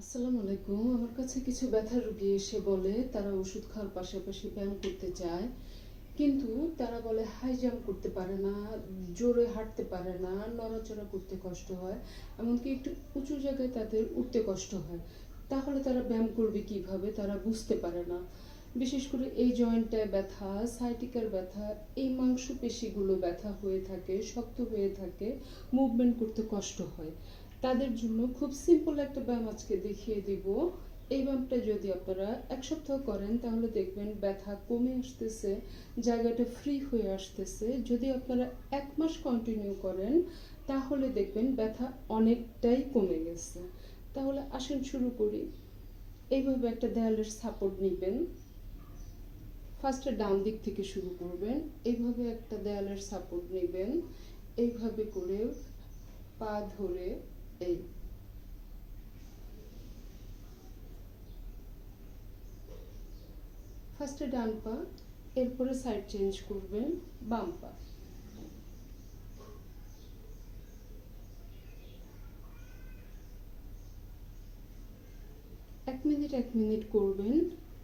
আসসালামু আলাইকুম। আমার কাছে কিছু ব্যথার রোগী এসে বলে, তারা ওষুধ খাওয়ার পাশাপাশি ব্যায়াম করতে চায়। কিন্তু তারা বলে, হাই জাম্প করতে পারে না, জোরে হাঁটতে পারে না, নড়াচড়া করতে কষ্ট হয়, এমনকি একটু উঁচু জায়গায় তাদের উঠতে কষ্ট হয়। তাহলে তারা ব্যায়াম করবে কীভাবে? তারা বুঝতে পারে না। বিশেষ করে এই জয়েন্টটায় ব্যথা, সাইটিকার ব্যথা, এই মাংসপেশিগুলো ব্যথা হয়ে থাকে, শক্ত হয়ে থাকে মুভমেন্ট করতে কষ্ট হয়। তাদের জন্য খুব সিম্পল একটা ব্যায়াম আজকে দেখিয়ে দিব। এই ব্যায়ামটা যদি আপনারা এক সপ্তাহ করেন, তাহলে দেখবেন ব্যথা কমে আসতেছে, জায়গাটা ফ্রি হয়ে আসতেছে। যদি আপনারা এক মাস কন্টিনিউ করেন, তাহলে দেখবেন ব্যথা অনেকটাই কমে গেছে। তাহলে আসেন শুরু করি। এইভাবে একটা দেয়ালের সাপোর্ট নেবেন। ফার্স্টে ডান দিক থেকে শুরু করবেন। এইভাবে একটা দেয়ালের সাপোর্ট নেবেন। এইভাবে করে পা ধরে এই ফার্স্টে ডান পা, এরপরে সাইড চেঞ্জ করবেন, বাম পা। এক মিনিট এক মিনিট করবেন।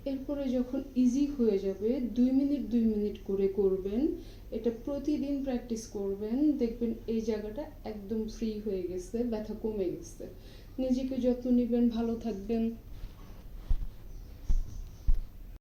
এরপরে যখন ইজি হয়ে যাবে, দুই মিনিট দুই মিনিট করে করবেন। এটা প্রতিদিন প্র্যাকটিস করবেন। দেখবেন এই জায়গাটা একদম ফ্রি হয়ে গেছে, ব্যথা কমে গেছে। নিজেকে যত্ন নেবেন, ভালো থাকবেন।